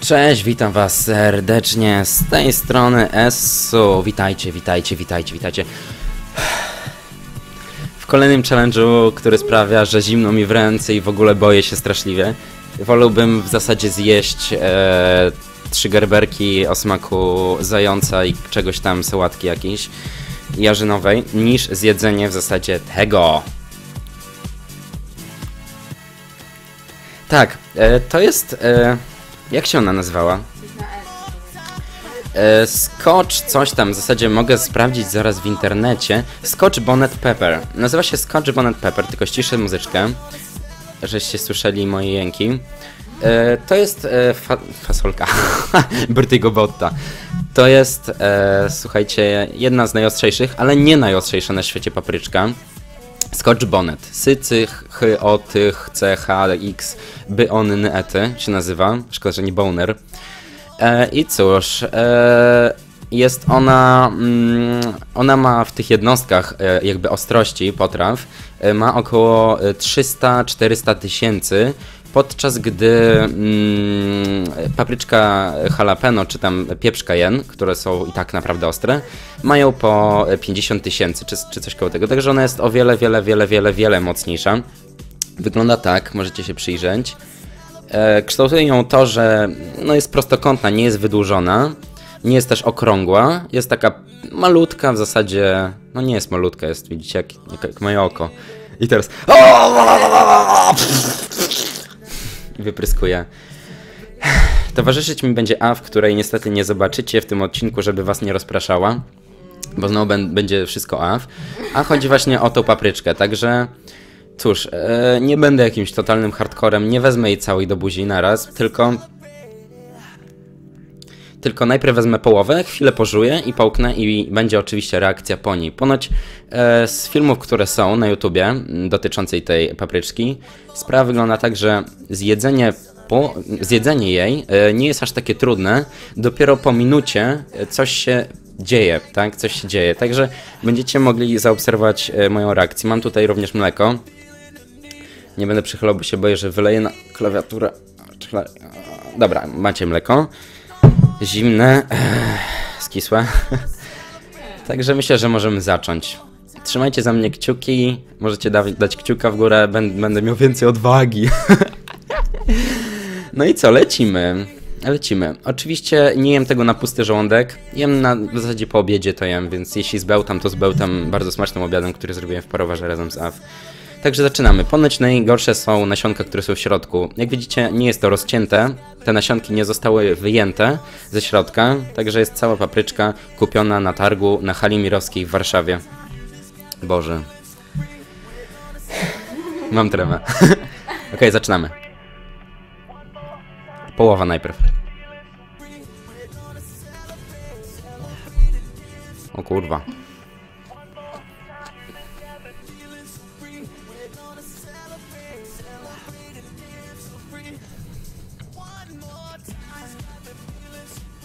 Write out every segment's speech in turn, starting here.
Cześć, witam was serdecznie z tej strony Essu. Witajcie, witajcie, witajcie, witajcie. W kolejnym challenge'u, który sprawia, że zimno mi w ręce i w ogóle boję się straszliwie. Wolałbym w zasadzie zjeść e, trzy gerberki o smaku zająca i czegoś tam, sałatki jakiejś jarzynowej, niż zjedzenie w zasadzie tego. Tak, e, to jest... E, jak się ona nazywała? E, Scotch, coś tam, w zasadzie mogę sprawdzić zaraz w internecie. Scotch Bonnet Pepper. Nazywa się Scotch Bonnet Pepper, tylko ściszę muzyczkę, żeście słyszeli moje jęki. E, to jest e, fa fasolka Bertigo Botta. To jest, e, słuchajcie, jedna z najostrzejszych, ale nie najostrzejsza na świecie papryczka. Scotch Bonnet. Sycy, ch, o, tych, c, h, x, by, on, n, ety się nazywa. Szkoda, że nie boner. E, I cóż, e, jest ona, mm, ona ma w tych jednostkach e, jakby ostrości potraw, e, ma około 300-400 tysięcy, podczas gdy mm, papryczka jalapeno czy tam pieprz cayenne, które są i tak naprawdę ostre, mają po 50 tysięcy czy, czy coś koło tego. Także ona jest o wiele, wiele, wiele, wiele, wiele mocniejsza. Wygląda tak, możecie się przyjrzeć. E, kształtuje ją to, że no jest prostokątna, nie jest wydłużona, nie jest też okrągła, jest taka malutka w zasadzie, no nie jest malutka, jest widzicie jak, jak, jak moje oko. I teraz i wypryskuje. Towarzyszyć mi będzie A, w której niestety nie zobaczycie w tym odcinku, żeby was nie rozpraszała, bo znowu będzie wszystko A. A chodzi właśnie o tą papryczkę, także cóż, e, nie będę jakimś totalnym hardcorem, nie wezmę jej całej do buzi naraz, tylko tylko najpierw wezmę połowę, chwilę pożuję i połknę i będzie oczywiście reakcja po niej. Ponoć e, z filmów, które są na YouTubie dotyczącej tej papryczki, sprawa wygląda tak, że zjedzenie, po, zjedzenie jej e, nie jest aż takie trudne. Dopiero po minucie e, coś się dzieje, tak? Coś się dzieje. Także będziecie mogli zaobserwować e, moją reakcję. Mam tutaj również mleko. Nie będę przychylał, bo się boję, że wyleję na klawiaturę. Dobra, macie mleko zimne, skisłe. Także myślę, że możemy zacząć. Trzymajcie za mnie kciuki, możecie da dać kciuka w górę, będę, będę miał więcej odwagi. no i co, lecimy. Lecimy. Oczywiście nie jem tego na pusty żołądek. Jem na w zasadzie po obiedzie to jem, więc jeśli zbełtam, to zbełtam bardzo smacznym obiadem, który zrobiłem w parowarze razem z AW. Także zaczynamy. Ponoć najgorsze są nasionka, które są w środku. Jak widzicie, nie jest to rozcięte. Te nasionki nie zostały wyjęte ze środka, także jest cała papryczka kupiona na targu na hali mirowskiej w Warszawie. Boże. Mam tremę. ok, zaczynamy. Połowa najpierw. O kurwa.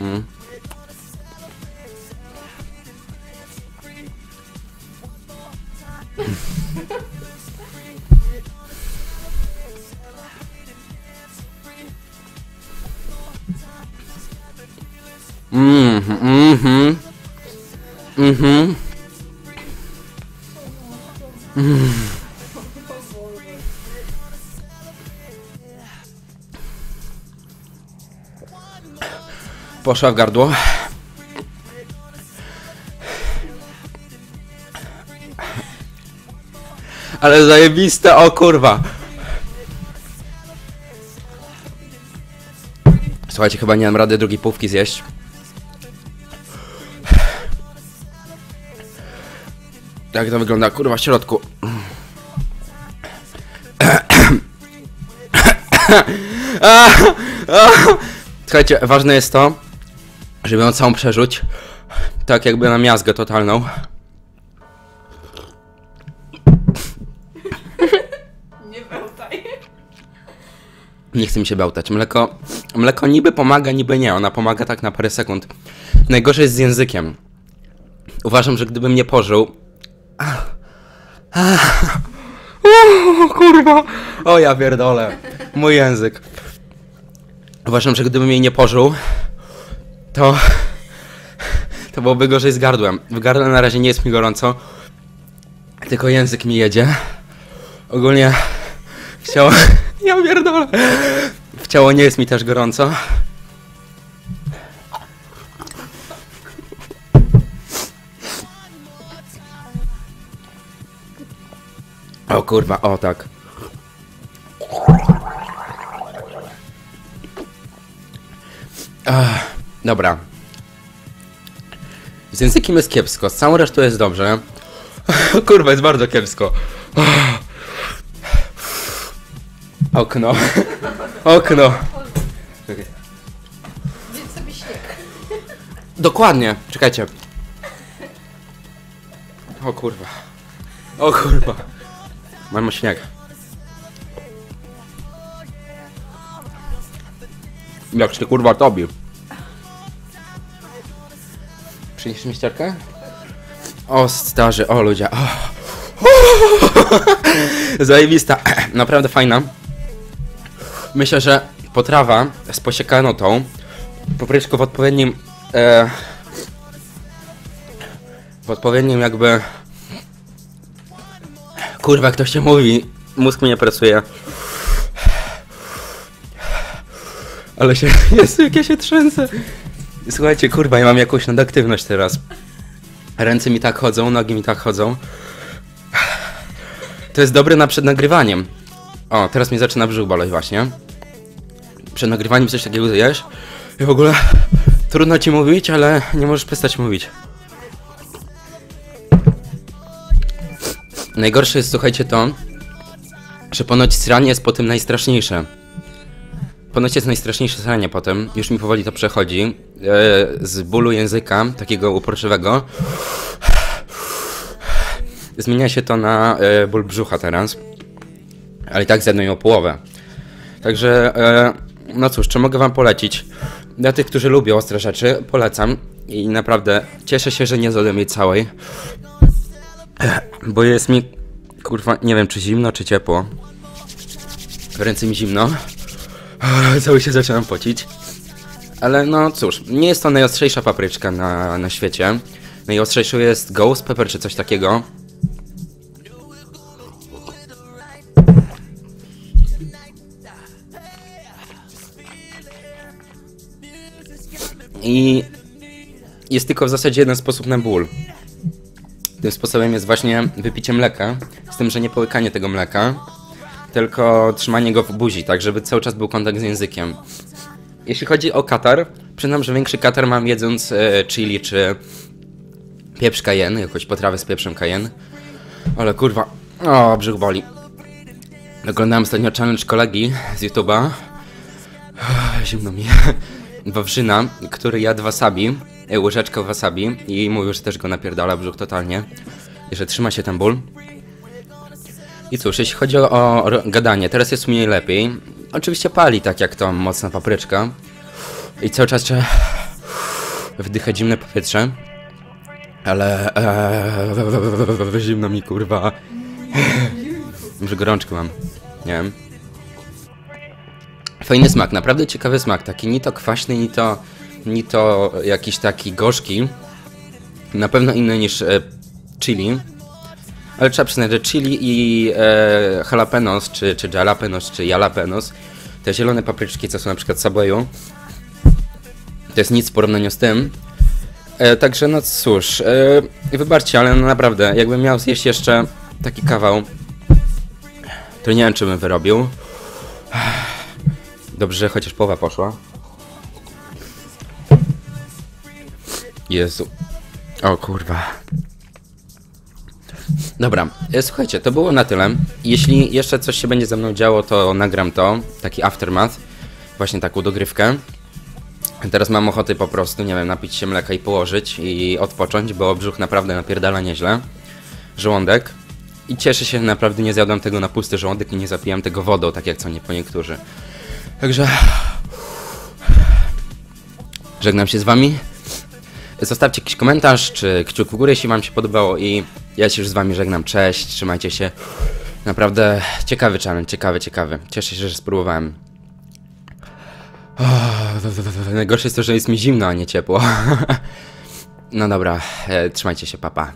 Mm. Mhm, mhm. Mhm. Mm. Poszła w gardło. Ale zajebiste, o kurwa. Słuchajcie, chyba nie mam rady drugiej półki zjeść. Jak to wygląda, kurwa, w środku. Słuchajcie, ważne jest to, żeby ją całą przerzuć. Tak jakby na miazgę totalną. Nie bełtaj. Nie chce mi się bełtać. Mleko, mleko niby pomaga, niby nie. Ona pomaga tak na parę sekund. Najgorzej jest z językiem. Uważam, że gdybym nie pożył... O, kurwa! O ja pierdolę. Mój język. Uważam, że gdybym jej nie pożył, to... To byłoby gorzej z gardłem. W gardle na razie nie jest mi gorąco, tylko język mi jedzie. Ogólnie w ciało... Ja pierdolę. W ciało nie jest mi też gorąco. O kurwa, o tak. Ach, dobra. Z językiem jest kiepsko, z całą resztą jest dobrze. Kurwa, jest bardzo kiepsko. Okno. Okno. Sobie śnieg. Dokładnie, czekajcie. O kurwa. O kurwa. Mam śnieg. Jak się kurwa tobi. Przyniesiesz mi ścierkę? O starzy, o ludzie. O. Zajebista. Naprawdę fajna. Myślę, że potrawa z posiekaną tą papryczką w odpowiednim e, w odpowiednim jakby kurwa to się mówi mózg mnie pracuje ale się jest jak ja się trzęsę słuchajcie kurwa ja mam jakąś nadaktywność teraz. Ręce mi tak chodzą nogi mi tak chodzą. To jest dobre na przed nagrywaniem. O teraz mi zaczyna brzuch boleć właśnie. Przed nagrywaniem coś takiego zjesz i w ogóle trudno ci mówić, ale nie możesz przestać mówić. Najgorsze jest, słuchajcie, to, że ponoć sranie jest po tym najstraszniejsze. Ponoć jest najstraszniejsze sranie potem, już mi powoli to przechodzi, e, z bólu języka, takiego uporczywego. Zmienia się to na e, ból brzucha teraz, ale i tak zjadłem ją połowę. Także, e, no cóż, czy mogę wam polecić? Dla tych, którzy lubią ostre rzeczy, polecam. I naprawdę cieszę się, że nie zjadłem jej całej. Bo jest mi, kurwa, nie wiem czy zimno, czy ciepło. W ręce mi zimno. Cały się zaczynam pocić. Ale no cóż, nie jest to najostrzejsza papryczka na, na świecie. Najostrzejszą jest Ghost Pepper czy coś takiego. I jest tylko w zasadzie jeden sposób na ból. Tym sposobem jest właśnie wypicie mleka, z tym, że nie połykanie tego mleka, tylko trzymanie go w buzi, tak żeby cały czas był kontakt z językiem. Jeśli chodzi o katar, przyznam, że większy katar mam jedząc e, chili czy pieprz cayenne, jakąś potrawę z pieprzem cayenne. Ale kurwa, o, brzuch boli. Oglądałem ostatnio challenge kolegi z YouTube'a. Zimno mi. Wawrzyna, który jadł wasabi, e, łyżeczkę wasabi i mówił, że też go napierdala brzuch totalnie i że trzyma się ten ból. I cóż, jeśli chodzi o, gadanie, teraz jest mniej lepiej. Oczywiście pali tak jak to mocna papryczka. I cały czas trzeba wdychać zimne powietrze. Ale eee, zimno mi kurwa. Może gorączkę mam. Nie wiem. Fajny smak, naprawdę ciekawy smak. Taki ni to kwaśny, ni to, ni to jakiś taki gorzki. Na pewno inny niż e, chili. Ale trzeba przyznać, że chili i e, jalapenos, czy, czy jalapenos, czy jalapenos, te zielone papryczki, co są na przykład Subwayu, to jest nic w porównaniu z tym. E, także no cóż, e, wybaczcie, ale no naprawdę, jakbym miał zjeść jeszcze taki kawał, to nie wiem, czy bym wyrobił. Dobrze, że chociaż połowa poszła. Jezu. O kurwa. Dobra, e, słuchajcie, to było na tyle. Jeśli jeszcze coś się będzie ze mną działo, to nagram to, taki aftermath, właśnie taką dogrywkę. Teraz mam ochotę po prostu, nie wiem, napić się mleka i położyć i odpocząć, bo brzuch naprawdę napierdala nieźle. Żołądek. I cieszę się, naprawdę nie zjadłem tego na pusty żołądek i nie zapijam tego wodą, tak jak co nie po niektórzy. Także... Żegnam się z wami. Zostawcie jakiś komentarz, czy kciuk w górę, jeśli wam się podobało i ja się już z wami żegnam. Cześć, trzymajcie się. Naprawdę ciekawy challenge, ciekawy, ciekawy. Cieszę się, że spróbowałem. Najgorsze jest to, że jest mi zimno, a nie ciepło. No dobra, e, trzymajcie się, papa.